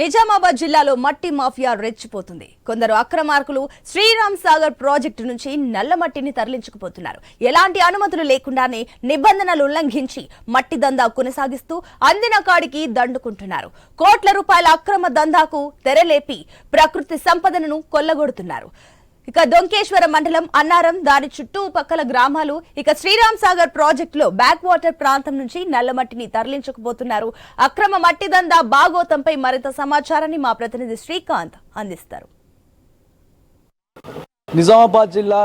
నిజామాబాద్ జిల్లాలో మట్టి మాఫియా రెచ్చిపోతుంది. కొందరు అక్రమార్కులు శ్రీరామ్ సాగర్ ప్రాజెక్టు నుంచి నల్ల మట్టిని తరలించుకుపోతున్నారు. ఎలాంటి అనుమతులు లేకుండానే నిబంధనలు ఉల్లంఘించి మట్టి దందా కొనసాగిస్తూ అందిన కాడికి దండుకుంటున్నారు. కోట్ల రూపాయల అక్రమ దందాకు తెరలేపి ప్రకృతి సంపదను కొల్లగొడుతున్నారు. ఇక దొంకేశ్వరం మండలం అన్నారం దాని చుట్టుపక్కల గ్రామాలు. ఇక శ్రీరామ్ సాగర్ ప్రాజెక్టులో బ్యాక్ వాటర్ ప్రాంతం నుంచి నల్లమట్టిని తరలించకపోతున్నారు. అక్రమ మట్టి దందా బాగోతంపై మరింత సమాచారాన్ని మా ప్రతినిధి శ్రీకాంత్ అందిస్తారు. నిజామాబాద్ జిల్లా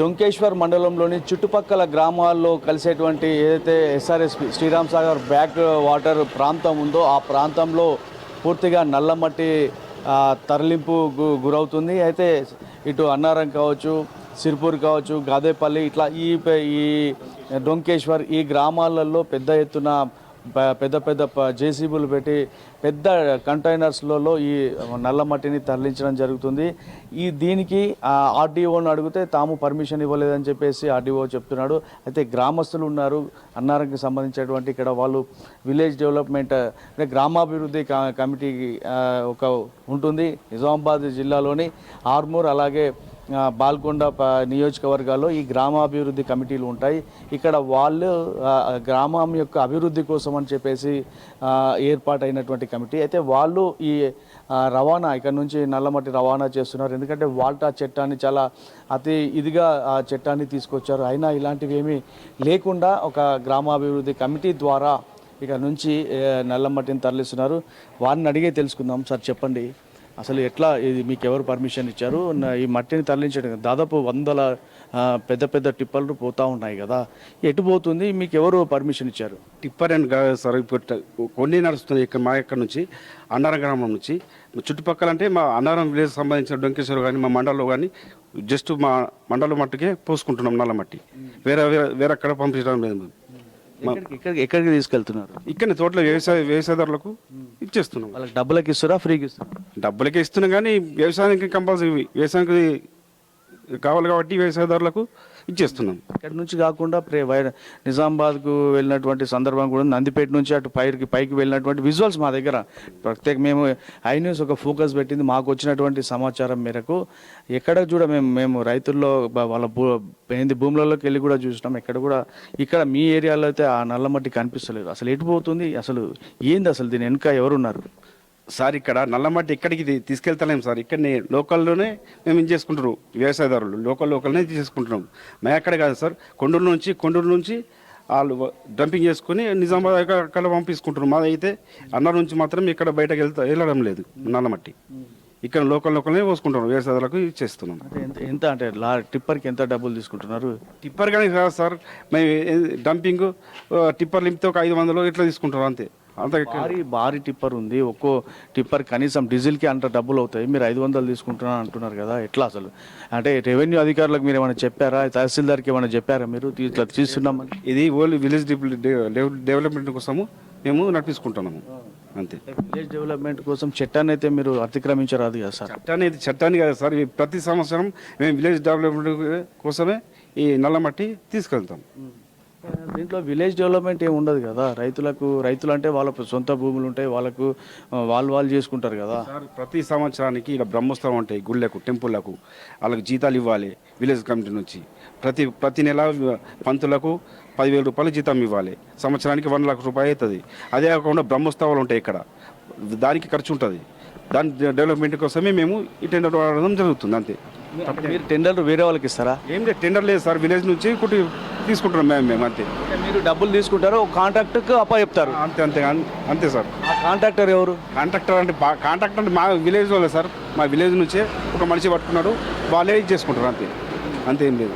డొంకేశ్వర్ మండలంలోని చుట్టుపక్కల గ్రామాల్లో కలిసేటువంటి ఏదైతే SRS Sriram Sagar back water ప్రాంతం ఉందో ఆ ప్రాంతంలో పూర్తిగా నల్లమట్టి తరలింపు గురవుతుంది. అయితే ఇటు అన్నారం కావచ్చు సిర్పూర్ కావచ్చు గాదేపల్లి ఇట్లా ఈ ఈ డొంకేశ్వర్ ఈ గ్రామాలలో పెద్ద ఎత్తున పెద్ద పెద్ద జేసీబీలు పెట్టి పెద్ద కంటైనర్స్లలో ఈ నల్ల మట్టిని తరలించడం జరుగుతుంది. ఈ దీనికి ఆర్డీఓను అడిగితే తాము పర్మిషన్ ఇవ్వలేదని చెప్పేసి ఆర్డీఓ చెప్తున్నాడు. అయితే గ్రామస్తులు ఉన్నారు. అన్నారంకి సంబంధించినటువంటి ఇక్కడ వాళ్ళు విలేజ్ డెవలప్మెంట్ అంటే గ్రామాభివృద్ధి కమిటీ ఒక ఉంటుంది. నిజామాబాద్ జిల్లాలోని ఆర్మూర్ అలాగే బాల్కొండ ప- నియోజకవర్గాల్లో ఈ గ్రామాభివృద్ధి కమిటీలు ఉంటాయి. ఇక్కడ వాళ్ళు గ్రామం యొక్క అభివృద్ధి కోసం అని చెప్పేసి ఏర్పాటైనటువంటి కమిటీ. అయితే వాళ్ళు ఈ రవాణా ఇక్కడ నుంచి నల్లమట్టి రవాణా చేస్తున్నారు. ఎందుకంటే వాల్టా చట్టాన్ని చాలా అతి ఇదిగా ఆ చట్టాన్ని తీసుకొచ్చారు. అయినా ఇలాంటివి ఏమీ లేకుండా ఒక గ్రామాభివృద్ధి కమిటీ ద్వారా ఇక నుంచి నల్లమట్టిని తరలిస్తున్నారు. వారిని అడిగే తెలుసుకుందాం. సార్ చెప్పండి. అసలు ఎట్లా ఇది మీకు ఎవరు పర్మిషన్ ఇచ్చారు? ఈ మట్టిని తరలించడం దాదాపు వందల పెద్ద పెద్ద టిప్పర్లు పోతూ ఉన్నాయి కదా ఎటు పోతుంది? మీకు ఎవరు పర్మిషన్ ఇచ్చారు? టిప్పర్ అండ్ గా- సార్ కొన్ని నడుస్తున్నాయి ఇక్కడ మా ఇక్కడ నుంచి అన్నారం గ్రామం నుంచి. చుట్టుపక్కల అంటే మా అన్నారం విలేజ్ సంబంధించిన డొంకేశ్వర్ కానీ మా మండలంలో కానీ జస్ట్ మా మండలం మట్టుకే పోసుకుంటున్నాం నల్ల మట్టి. వేరే వేరే వేరే అక్కడ పంపించడం లేదు. ఎక్కడికి తీసుకెళ్తున్నారు? ఇక్కడ తోటలో వ్యవసాయ వ్యవసాయదారులకు ఇచ్చేస్తున్నాం. వాళ్ళకి డబ్బులకి ఇస్తారా ఫ్రీకి ఇస్తారా డబ్బులకే ఇస్తున్నాం కానీ వ్యవసాయానికి కంపల్సరీ వ్యవసాయానికి కావాలి కాబట్టి వ్యవసాయదారులకు ఇచ్చేస్తున్నాం ఇక్కడ నుంచి కాకుండా ప్రే వై నిజామాబాద్కు వెళ్ళినటువంటి సందర్భం కూడా ఉంది. నందిపేట నుంచి అటు పైకి పైకి వెళ్ళినటువంటి విజువల్స్ మా దగ్గర. ప్రత్యేక మేము ఐ న్యూస్ ఒక ఫోకస్ పెట్టింది. మాకు వచ్చినటువంటి సమాచారం మేరకు ఎక్కడ చూడ మేము మేము రైతుల్లో వాళ్ళ భూ ఏంది భూములలోకి వెళ్ళి కూడా చూసినాం. ఎక్కడ కూడా ఇక్కడ మీ ఏరియాలో అయితే ఆ నల్లమట్టి కనిపిస్తలేదు. అసలు ఎటు పోతుంది? అసలు ఏంది? అసలు దీని వెనుక ఎవరున్నారు? సార్ ఇక్కడ నల్లమట్టి ఎక్కడికి తీ- తీసుకెళ్తలేం సార్. ఇక్కడనే లోకల్లోనే మేము ఇది చేసుకుంటున్నాం వ్యవసాయదారులు. లోకల్ లోకల్నే చేసుకుంటున్నాం. మేము ఎక్కడ కాదు సార్. కొండూరు నుంచి కొండూరు నుంచి వాళ్ళు డంపింగ్ చేసుకుని నిజామాబాద్ అక్కడ అక్కడ పంపించుకుంటున్నాం మాది అయితే అన్న నుంచి మాత్రం ఇక్కడ బయటకు వెళ్తా వెళ్ళడం లేదు నల్లమట్టి. ఇక్కడ లోకల్ లోకల్నే పోసుకుంటున్నాం వ్యవసాయదారులకు ఇచ్చేస్తున్నాం అంటే ఎంత అంటే లా టిప్పర్కి ఎంత డబ్బులు తీసుకుంటున్నారు? టిప్పర్ కానీ కాదు సార్. మేము ఏ- డంపింగ్ టిప్పర్ లింపితే ఒక ఐదు వందలు ఇట్లా తీసుకుంటున్నాం అంతే. అంత భారీ భారీ టిప్పర్ ఉంది. ఒక్కో టిప్పర్ కనీసం డీజిల్కి అంత డబ్బులు అవుతాయి. మీరు ఐదు వందలు తీసుకుంటున్నా అంటున్నారు కదా ఎట్లా అసలు? అంటే రెవెన్యూ అధికారులకు మీరు ఏమైనా చెప్పారా? తహసీల్దార్కి ఏమైనా చెప్పారా మీరు? ఇట్లా తీస్తున్నామని. ఇది ఓన్లీ విలేజ్ డెవల- డెవ- డెవలప్మెంట్ కోసము మేము నడిపించుకుంటున్నాము. అంతే. విలేజ్ డెవలప్మెంట్ కోసం చట్టాన్ని అయితే మీరు అతిక్రమించరాదు కదా సార్. చట్టాన్ని చట్టాన్ని కదా సార్ ప్రతి సంవత్సరం మేము విలేజ్ డెవలప్మెంట్ కోసమే ఈ నల్లమట్టి తీసుకెళ్తాం. దీంట్లో విలేజ్ డెవలప్మెంట్ ఏమి ఉండదు కదా? రైతులకు రైతులు అంటే వాళ్ళ సొంత భూములు ఉంటాయి వాళ్ళకు వాళ్ళు వాళ్ళు చేసుకుంటారు కదా? సార్ ప్రతి సంవత్సరానికి ఇలా బ్రహ్మోత్సవం ఉంటాయి గుళ్ళకు టెంపుల్లకు వాళ్ళకి జీతాలు ఇవ్వాలి విలేజ్ కమిటీ నుంచి. ప్రతి ప్రతి నెల పంతులకు పదివేల రూపాయలు జీతం ఇవ్వాలి. సంవత్సరానికి వన్ లాక్ రూపాయలు అవుతుంది. అదే కాకుండా బ్రహ్మోత్సవాలు ఉంటాయి ఇక్కడ. దానికి ఖర్చు ఉంటుంది. దాని డెవలప్మెంట్ కోసమే మేము ఈ టెండర్ వాడడం జరుగుతుంది అంతే. మీరు టెండర్లు వేరే వాళ్ళకి ఇస్తారా? ఏం లేదు టెండర్ లేదు సార్. విలేజ్ నుంచి కుట్టి తీసుకుంటున్నాం మేము మేము అంతే. మీరు డబ్బులు తీసుకుంటారు ఒక కాంట్రాక్ట్కి అప్ప చెప్తారు. అంతే అంతే అంతే సార్. ఆ కాంట్రాక్టర్ ఎవరు? కాంట్రాక్టర్ అంటే బా- కాంట్రాక్టర్ అంటే మా విలేజ్ వాళ్ళే సార్. మా విలేజ్ నుంచే ఒక మనిషి పట్టుకున్నాడు వాళ్ళే ఇది చేసుకుంటారు అంతే. అంతే ఏం లేదు.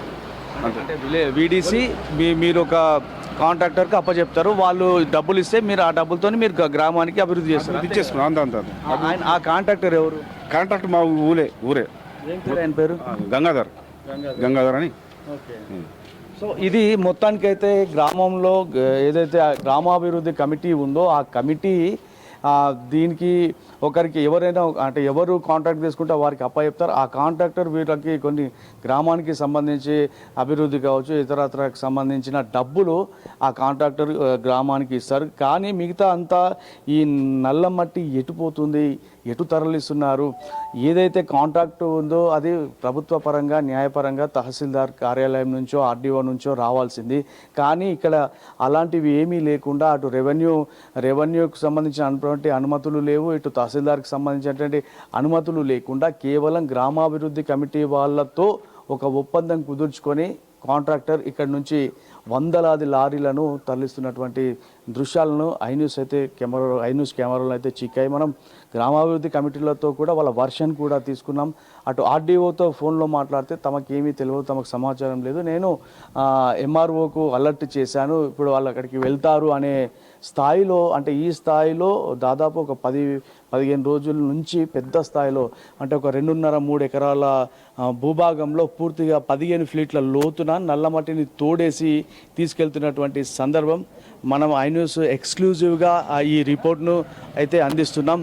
అంతే. అంటే విలే వీడీసీ మీ మీరు ఒక కాంట్రాక్టర్కి అప్పచెప్తారు వాళ్ళు డబ్బులు ఇస్తే మీరు ఆ డబ్బులతో మీరు గ- గ్రామానికి అభివృద్ధి చేస్తారు. ఇది చేసుకున్నాం అంతే అంతే అంతే. ఆ- ఆయన ఆ కాంట్రాక్టర్ ఎవరు? కాంట్రాక్ట్ మా ఊరే ఊరే. ఆయన పేరు? ఆ, గంగాధర్. గంగాధర్. అని. సో ఇది మొత్తానికైతే గ్రామంలో ఏదైతే గ్రామాభివృద్ధి కమిటీ ఉందో ఆ కమిటీ దీనికి ఒకరికి ఎవరైనా అంటే ఎవరు కాంట్రాక్ట్ తీసుకుంటే వారికి అప్ప చెప్తారు ఆ కాంట్రాక్టర్ వీళ్ళకి కొన్ని గ్రామానికి సంబంధించి అభివృద్ధి కావచ్చు ఇతరత్రకు సంబంధించిన డబ్బులు ఆ కాంట్రాక్టర్ గ్రామానికి ఇస్తారు. కానీ మిగతా అంతా ఈ నల్ల మట్టి ఎటుపోతుంది? ఎటు తరలిస్తున్నారు? ఏదైతే కాంట్రాక్ట్ ఉందో అది ప్రభుత్వ పరంగా న్యాయపరంగా తహసీల్దార్ కార్యాలయం నుంచో ఆర్డీఓ నుంచో రావాల్సింది. కానీ ఇక్కడ అలాంటివి ఏమీ లేకుండా అటు రెవెన్యూ రెవెన్యూకి సంబంధించినటువంటి అనుమతులు లేవు. ఇటు తహసీల్దార్కి సంబంధించినటువంటి అనుమతులు లేకుండా కేవలం గ్రామాభివృద్ధి కమిటీ వాళ్ళతో ఒక ఒప్పందం కుదుర్చుకొని కాంట్రాక్టర్ ఇక్కడ నుంచి వందలాది లారీలను తరలిస్తున్నటువంటి దృశ్యాలను ఐన్యూస్ అయితే కెమెరా ఐన్యూస్ కెమెరాలను అయితే చిక్కాయి. మనం గ్రామాభివృద్ధి కమిటీలతో కూడా వాళ్ళ వర్షన్ కూడా తీసుకున్నాం. అటు ఆర్డీఓతో ఫోన్లో మాట్లాడితే తమకు ఏమీ తెలియదు తమకు సమాచారం లేదు. నేను ఎంఆర్ఓకు అలర్ట్ చేశాను. ఇప్పుడు వాళ్ళు అక్కడికి వెళ్తారు అనే స్థాయిలో అంటే ఈ స్థాయిలో దాదాపు ఒక పది పదిహేను రోజుల నుంచి పెద్ద స్థాయిలో అంటే ఒక రెండున్నర మూడు ఎకరాల భూభాగంలో పూర్తిగా పదిహేను ఫ్లీట్ల లోతున నల్లమట్టిని తోడేసి తీసుకెళ్తున్నటువంటి సందర్భం మనం ఐన్యూస్ ఎక్స్క్లూజివ్గా ఈ రిపోర్ట్ను అయితే అందిస్తున్నాం.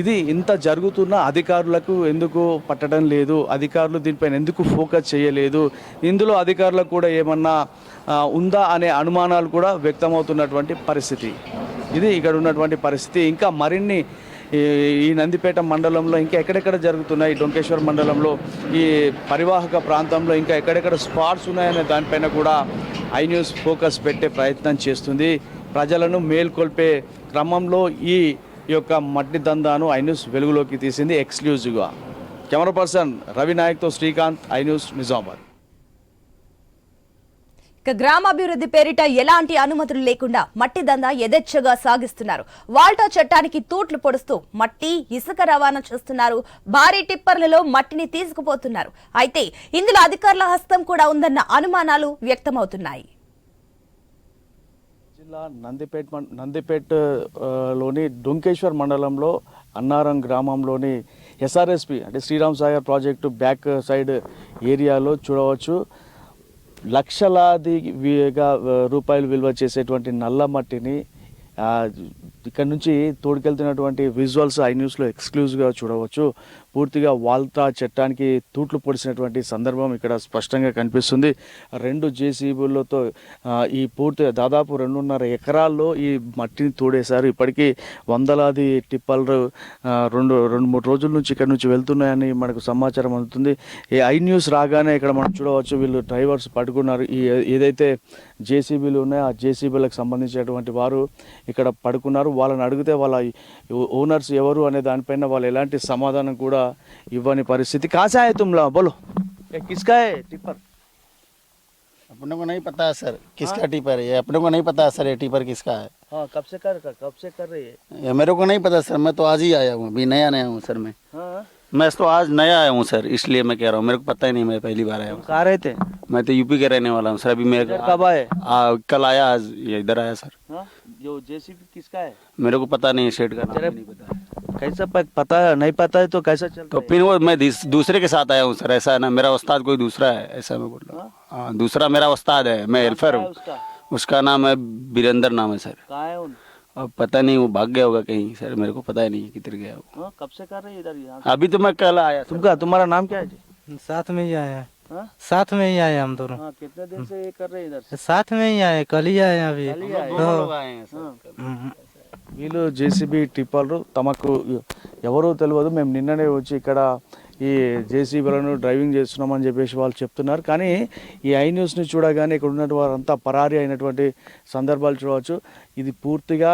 ఇది ఇంత జరుగుతున్న అధికారులకు ఎందుకు పట్టడం లేదు? అధికారులు దీనిపైన ఎందుకు ఫోకస్ చేయలేదు? ఇందులో అధికారులకు కూడా ఏమన్నా ఉందా అనే అనుమానాలు కూడా వ్యక్తమవుతున్నటువంటి పరిస్థితి. ఇది ఇక్కడ ఉన్నటువంటి పరిస్థితి. ఇంకా మరిన్ని ఈ ఈ నందిపేట మండలంలో ఇంకా ఎక్కడెక్కడ జరుగుతున్నాయి? డొంకేశ్వర్ మండలంలో ఈ పరివాహక ప్రాంతంలో ఇంకా ఎక్కడెక్కడ స్పాట్స్ ఉన్నాయనే దానిపైన కూడా ఐ న్యూస్ ఫోకస్ పెట్టే ప్రయత్నం చేస్తుంది. ప్రజలను మేల్కొల్పే క్రమంలో ఈ యొక్క మట్టి దందాను ఐ న్యూస్ వెలుగులోకి తీసింది. ఎక్స్క్లూజివ్గా కెమెరా పర్సన్ రవి నాయక్తో శ్రీకాంత్ ఐ న్యూస్ నిజామాబాద్. ఇక గ్రామాభివృద్ధి పేరిట ఎలాంటి అనుమతులు లేకుండా మట్టి దందా యథేచ్ఛగా సాగిస్తున్నారు. వాల్టా చట్టానికి తూట్లు పొడుస్తూ మట్టి ఇసుక రవాణా చేస్తున్నారు. భారీ టిప్పర్లలో మట్టిని తీసుకుపోతున్నారు. అయితే ఇందులో అధికారుల హస్తం కూడా ఉందన్న అనుమానాలు వ్యక్తమవుతున్నాయి. జిల్లా నందిపేట్ నందిపేట్లోని డొంకేశ్వర్ మండలంలో అన్నారం గ్రామంలోని ఎస్ఆర్ఎస్పి అంటే Sriram Sagar project back side ఏరియాలో చూడవచ్చు. లక్షలాది రూపాయలు విలువ చేసేటువంటి నల్ల మట్టిని ఇక్కడ నుంచి తోడుకెళ్తున్నటువంటి విజువల్స్ ఐ న్యూస్లో ఎక్స్క్లూజివ్గా చూడవచ్చు. పూర్తిగా వాల్తా చట్టానికి తూట్లు పొడిచినటువంటి సందర్భం ఇక్కడ స్పష్టంగా కనిపిస్తుంది. రెండు జేసీబీలతో ఈ పూర్తి దాదాపు రెండున్నర ఎకరాల్లో ఈ మట్టిని తోడేశారు. ఇప్పటికీ వందలాది టిప్పలు రెండు రెండు మూడు రోజుల నుంచి ఇక్కడ నుంచి వెళ్తున్నాయని మనకు సమాచారం అందుతుంది. ఈ ఐ న్యూస్ రాగానే ఇక్కడ మనం చూడవచ్చు వీళ్ళు డ్రైవర్స్ పడుకున్నారు. ఈ ఏదైతే జేసీబీలు ఉన్నాయో ఆ జేసీబీలకు సంబంధించినటువంటి వారు ఇక్కడ పడుకున్నారు. వాళ్ళని అడిగితే వాళ్ళ ఓనర్స్ ఎవరు అనే దానిపైన వాళ్ళు ఎలాంటి సమాధానం కూడా इवनी परिस्थिति कहाँ से आए तुम लोग बोलो ये किसका है टिपर अपने को नहीं पता है सर। किसका हाँ? टिपर है? अपने को नहीं पता है सर ये टिपर किसका है? हाँ कब से कर कर कब से कर रही है? ये मेरे को नहीं पता सर। मैं तो आज ही आया हूँ अभी नया नया हूँ सर मैं। हाँ? मैं तो आज नया आया हूँ सर इसलिए मैं कह रहा हूँ। मेरे को पता ही नहीं मैं पहली बार आया हूँ। कहा रहे थे मैं तो यूपी के रहने वाला हूँ सर अभी मेरे कब आए? कल आया आज इधर आया सर। हाँ? जो जेसीबी किसका है? मेरे को पता नहीं शेड का नाम नहीं पता। कैसा प- पता है नहीं पता है तो कैसा चल तो फिर वो मैं दिस- दूसरे के साथ आया हूँ सर ऐसा है ना मेरा उस्ताद कोई दूसरा है ऐसा मैं बोल रहा हूँ। हाँ? दूसरा मेरा उस्ताद है मैं हेल्पर है हूँ। उसका? उसका नाम है बीरेंद्र नाम है सर। कहाँ है उन? अब पता नहीं वो भाग गया होगा कहीं सर मेरे को पता ही नहीं है किधर गया वो हाँ कब से कर रही है इधर यहाँ अभी तो मैं कल आया सर तुमका तुम्हारा नाम क्या है जी? साथ में ही आया। हैं? हाँ साथ में ही आए हम दोनों। हाँ कितने दिन से ये कर रहे हैं इधर से? साथ में ही आए कल ही आए अभी। कल ही आए? दोनों लोग आए हैं सर हम्म, వీళ్ళు జేసీబీ టిప్పర్లు తమకు ఎవరో తెలియదు మేము నిన్ననే వచ్చి ఇక్కడ ఈ జేసీబీలను డ్రైవింగ్ చేస్తున్నామని చెప్పేసి వాళ్ళు చెప్తున్నారు. కానీ ఈ ఐ న్యూస్ని చూడగానే ఇక్కడ ఉన్నటువంటి వారంతా పరారీ అయినటువంటి సందర్భాలు చూడవచ్చు. ఇది పూర్తిగా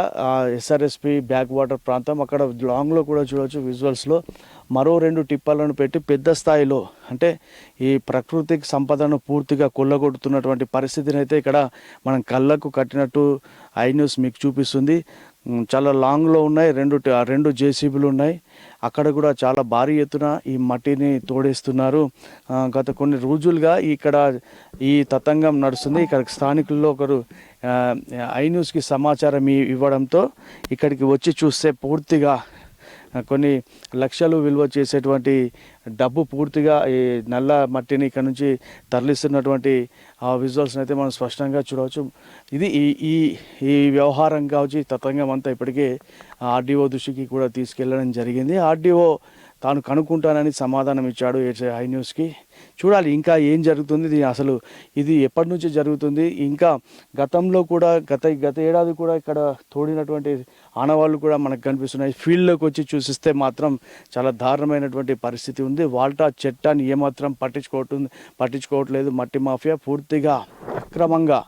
ఎస్ఆర్ఎస్పి బ్యాక్ వాటర్ ప్రాంతం. అక్కడ లాంగ్లో కూడా చూడవచ్చు విజువల్స్లో. మరో రెండు టిప్పర్లను పెట్టి పెద్ద స్థాయిలో అంటే ఈ ప్రకృతికి సంపదను పూర్తిగా కొల్లగొడుతున్నటువంటి పరిస్థితిని అయితే ఇక్కడ మనం కళ్ళకు కట్టినట్టు ఐ న్యూస్ మీకు చూపిస్తుంది. చాలా లాంగ్లో ఉన్నాయి. రెండు రెండు జేసీబీలు ఉన్నాయి. అక్కడ కూడా చాలా భారీ ఎత్తున ఈ మట్టిని తోడేస్తున్నారు. గత కొన్ని రోజులుగా ఇక్కడ ఈ తతంగం నడుస్తుంది. ఇక్కడ స్థానికుల్లో ఒకరు ఐ న్యూస్కి సమాచారం ఇవ్వడంతో ఇక్కడికి వచ్చి చూస్తే పూర్తిగా కొన్ని లక్షలు విలువ చేసేటువంటి డబ్బు పూర్తిగా ఈ నల్ల మట్టిని ఇక్కడ నుంచి తరలిస్తున్నటువంటి ఆ విజువల్స్ని అయితే మనం స్పష్టంగా చూడవచ్చు. ఇది ఈ ఈ ఈ వ్యవహారం కావచ్చు తతంగం అంతా ఇప్పటికే ఆర్డీఓ దృష్టికి కూడా తీసుకెళ్ళడం జరిగింది. ఆర్డీఓ తాను కనుక్కుంటానని సమాధానం ఇచ్చాడు ఏడ్స్- హై న్యూస్కి. చూడాలి ఇంకా ఏం జరుగుతుంది? దీని అసలు ఇది ఎప్పటి నుంచి జరుగుతుంది? ఇంకా గతంలో కూడా గత గత ఏడాది కూడా ఇక్కడ తోడినటువంటి ఆనవాళ్ళు కూడా మనకు కనిపిస్తున్నాయి. ఫీల్డ్లోకి వచ్చి చూసిస్తే మాత్రం చాలా దారుణమైనటువంటి పరిస్థితి ఉంది. వాల్టా చట్టాన్ని ఏమాత్రం పట్టించుకోవటం పట్టించుకోవట్లేదు. మట్టి మాఫియా పూర్తిగా అక్రమంగా.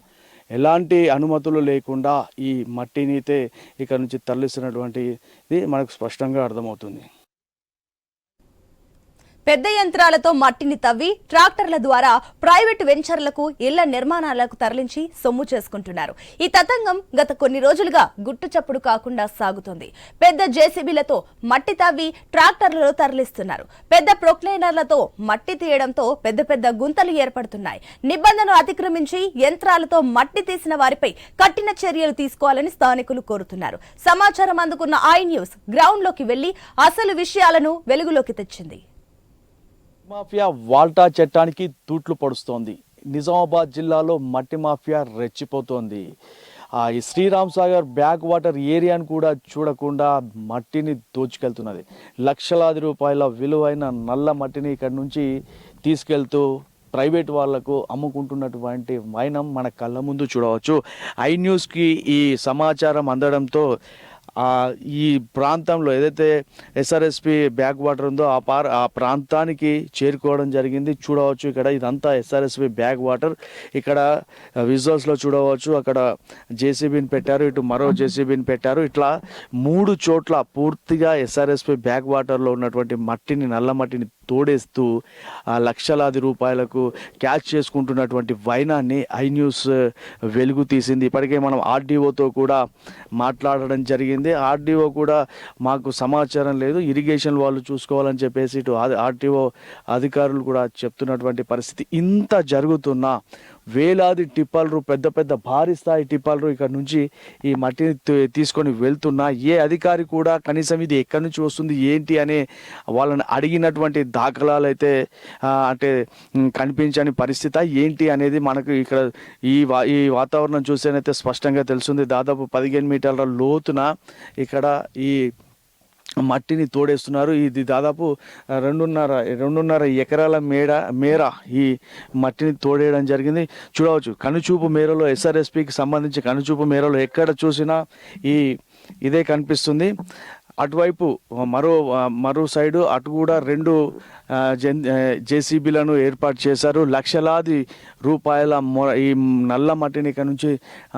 ఎలాంటి అనుమతులు లేకుండా ఈ మట్టినితే ఇక్కడ నుంచి తరలిస్తున్నటువంటి ఇది మనకు స్పష్టంగా అర్థమవుతుంది. పెద్ద యంత్రాలతో మట్టిని తవ్వి ట్రాక్టర్ల ద్వారా ప్రైవేటు వెంచర్లకు ఇళ్ళ నిర్మాణాలకు తరలించి సొమ్ము చేసుకుంటున్నారు. ఈ తతంగం గత కొన్ని రోజులుగా గుట్టు చప్పుడు కాకుండా సాగుతోంది. పెద్ద జేసీబీలతో మట్టి తవ్వి ట్రాక్టర్లలో తరలిస్తున్నారు. పెద్ద ప్రొక్లైనర్లతో మట్టి తీయడంతో పెద్ద పెద్ద గుంతలు ఏర్పడుతున్నాయి. నిబంధనలు అతిక్రమించి యంత్రాలతో మట్టి తీసిన వారిపై కఠిన చర్యలు తీసుకోవాలని స్థానికులు కోరుతున్నారు. సమాచారం అందుకున్న ఐ న్యూస్ గ్రౌండ్లోకి వెళ్ళి అసలు విషయాలను వెలుగులోకి తెచ్చింది. మాఫియా వాల్టా చట్టానికి తూట్లు పడుస్తోంది. నిజామాబాద్ జిల్లాలో మట్టి మాఫియా రెచ్చిపోతోంది. ఈ శ్రీరామ్ సాగర్ బ్యాక్ వాటర్ ఏరియాను కూడా చూడకుండా మట్టిని దోచుకెళ్తున్నది. లక్షలాది రూపాయల విలువైన నల్ల మట్టిని ఇక్కడ నుంచి తీసుకెళ్తూ ప్రైవేట్ వాళ్ళకు అమ్ముకుంటున్నటువంటి వైనం మన కళ్ళ ముందు చూడవచ్చు. ఐ న్యూస్కి ఈ సమాచారం అందడంతో ఈ ప్రాంతంలో ఏదైతే ఎస్ఆర్ఎస్పి బ్యాక్ వాటర్ ఉందో ఆ పార్ ఆ ప్రాంతానికి చేరుకోవడం జరిగింది. చూడవచ్చు ఇక్కడ ఇదంతా ఎస్ఆర్ఎస్పి బ్యాక్ వాటర్. ఇక్కడ విజువల్స్లో చూడవచ్చు. అక్కడ జేసీబీని పెట్టారు. ఇటు మరో జేసీబీని పెట్టారు. ఇట్లా మూడు చోట్ల పూర్తిగా ఎస్ఆర్ఎస్పి బ్యాక్ వాటర్లో ఉన్నటువంటి మట్టిని నల్ల మట్టిని తోడేస్తూ ఆ లక్షలాది రూపాయలకు క్యాచ్ చేసుకుంటున్నటువంటి వైనాన్ని ఐ న్యూస్ వెలుగు తీసింది. ఇప్పటికే మనం ఆర్డీఓతో కూడా మాట్లాడడం జరిగింది. ఆర్డీఓ కూడా మాకు సమాచారం లేదు. ఇరిగేషన్ వాళ్ళు చూసుకోవాలని చెప్పేసి ఇటు ఆర్టీఓ అధికారులు కూడా చెప్తున్నటువంటి పరిస్థితి ఇంత జరుగుతున్నా వేలాది టిప్పర్లు పెద్ద పెద్ద భారీ స్థాయి టిప్పర్లు ఇక్కడ నుంచి ఈ మట్టిని తీసుకొని వెళ్తున్నా. ఏ అధికారి కూడా కనీసం ఇది ఎక్కడి నుంచి వస్తుంది ఏంటి అనే వాళ్ళని అడిగినటువంటి దాఖలాలు అయితే అంటే కనిపించని పరిస్థితి. ఏంటి అనేది మనకు ఇక్కడ ఈ వా ఈ వాతావరణం చూసేనైతే స్పష్టంగా తెలుస్తుంది. దాదాపు పదిహేను మీటర్ల లోతున ఇక్కడ ఈ మట్టిని తోడేస్తున్నారు. ఇది దాదాపు రెండున్నర రెండున్నర ఎకరాల మేడ మేర ఈ మట్టిని తోడేయడం జరిగింది. చూడవచ్చు కనుచూపు మేరలో ఎస్ఆర్ఎస్పికి సంబంధించి కనుచూపు మేరలో ఎక్కడ చూసినా ఈ ఇదే కనిపిస్తుంది. అటువైపు మరో మరో సైడు అటు కూడా రెండు జెన్ జేసీబీలను ఏర్పాటు చేశారు. లక్షలాది రూపాయల మొ- ఈ నల్ల మట్టిని ఇక్కడ నుంచి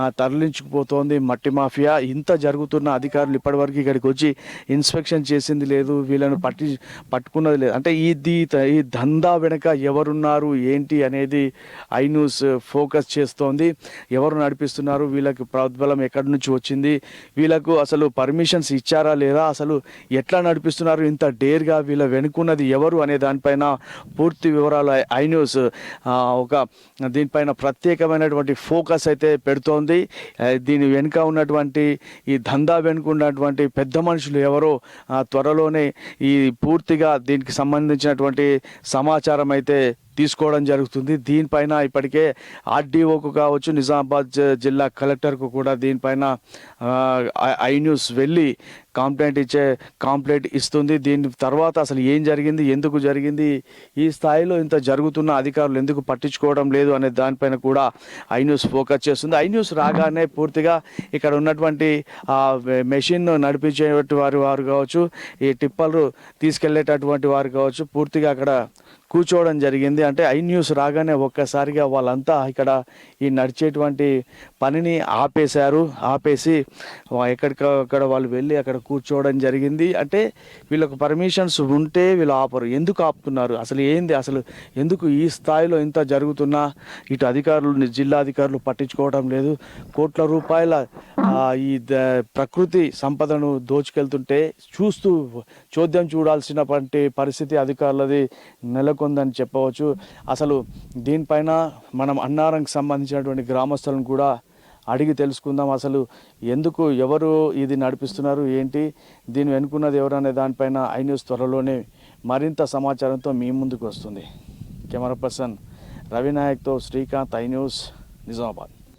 తరలించుకుపోతోంది మట్టి మాఫియా. ఇంత జరుగుతున్న అధికారులు ఇప్పటివరకు ఇక్కడికి వచ్చి ఇన్స్పెక్షన్ చేసింది లేదు వీళ్ళను పట్టి పట్టుకున్నది లేదు. అంటే ఈ దీ- ఈ దందా వెనక ఎవరున్నారు ఏంటి అనేది ఐ న్యూస్ ఫోకస్ చేస్తోంది. ఎవరు నడిపిస్తున్నారు వీళ్ళకి ప్రోద్బలం ఎక్కడి నుంచి వచ్చింది వీళ్ళకు అసలు పర్మిషన్స్ ఇచ్చారా లేదా అసలు ఎట్లా నడిపిస్తున్నారు ఇంత డేర్గా వీళ్ళ వెనుకున్నది ఎవరు అనే దానిపైన పూర్తి వివరాలు ఐ- న్యూస్ ఒక దీనిపైన ప్రత్యేకమైనటువంటి ఫోకస్ అయితే పెడుతోంది. దీని వెనుక ఉన్నటువంటి ఈ దందా వెనుక ఉన్నటువంటి పెద్ద మనుషులు ఎవరో ఆ, త్వరలోనే ఈ పూర్తిగా దీనికి సంబంధించినటువంటి సమాచారం అయితే తీసుకోవడం జరుగుతుంది. దీనిపైన ఇప్పటికే ఆర్డీఓకు కావచ్చు నిజామాబాద్ జిల్లా కలెక్టర్కు కూడా దీనిపైన ఐ- న్యూస్ వెళ్ళి కంప్లైంట్ ఇచ్చే కంప్లైంట్ ఇస్తుంది. దీని తర్వాత అసలు ఏం జరిగింది ఎందుకు జరిగింది ఈ స్థాయిలో ఇంత జరుగుతున్న అధికారులు ఎందుకు పట్టించుకోవడం లేదు అనే దానిపైన కూడా ఐ న్యూస్ ఫోకస్ చేస్తుంది. ఐ న్యూస్ రాగానే పూర్తిగా ఇక్కడ ఉన్నటువంటి మెషిన్ నడిపించేటువంటి వారు వారు కావచ్చు ఈ టిప్పర్లు తీసుకెళ్ళేటటువంటి వారు కావచ్చు పూర్తిగా అక్కడ కూర్చోవడం జరిగింది. అంటే ఐ న్యూస్ రాగానే ఒక్కసారిగా వాళ్ళంతా ఇక్కడ ఈ నడిచేటువంటి పనిని ఆపేశారు. ఆపేసి ఎక్కడికక్కడ వాళ్ళు వెళ్ళి అక్కడ కూర్చోవడం జరిగింది. అంటే వీళ్ళకు పర్మిషన్స్ ఉంటే వీళ్ళు ఆపరు. ఎందుకు ఆపుతున్నారు? అసలు ఏంది? అసలు ఎందుకు ఈ స్థాయిలో ఇంత జరుగుతున్నా? ఇటు అధికారులు జిల్లా అధికారులు పట్టించుకోవడం లేదు. కోట్ల రూపాయల ఈ ద- ప్రకృతి సంపదను దోచుకెళ్తుంటే చూస్తూ చోద్యం చూడాల్సినటువంటి పరిస్థితి అధికారులది నెలకు నెలకొందని చెప్పవచ్చు. అసలు దీనిపైన మనం అన్నారంకి సంబంధించినటువంటి గ్రామస్తులను కూడా అడిగి తెలుసుకుందాం. అసలు ఎందుకు ఎవరు ఇది నడిపిస్తున్నారు ఏంటి దీని వెనుకున్నది ఎవరనే దానిపైన ఐ న్యూస్ త్వరలోనే మరింత సమాచారంతో మీ ముందుకు వస్తుంది. కెమెరా పర్సన్ రవినాయక్తో శ్రీకాంత్ ఐ న్యూస్ నిజామాబాద్.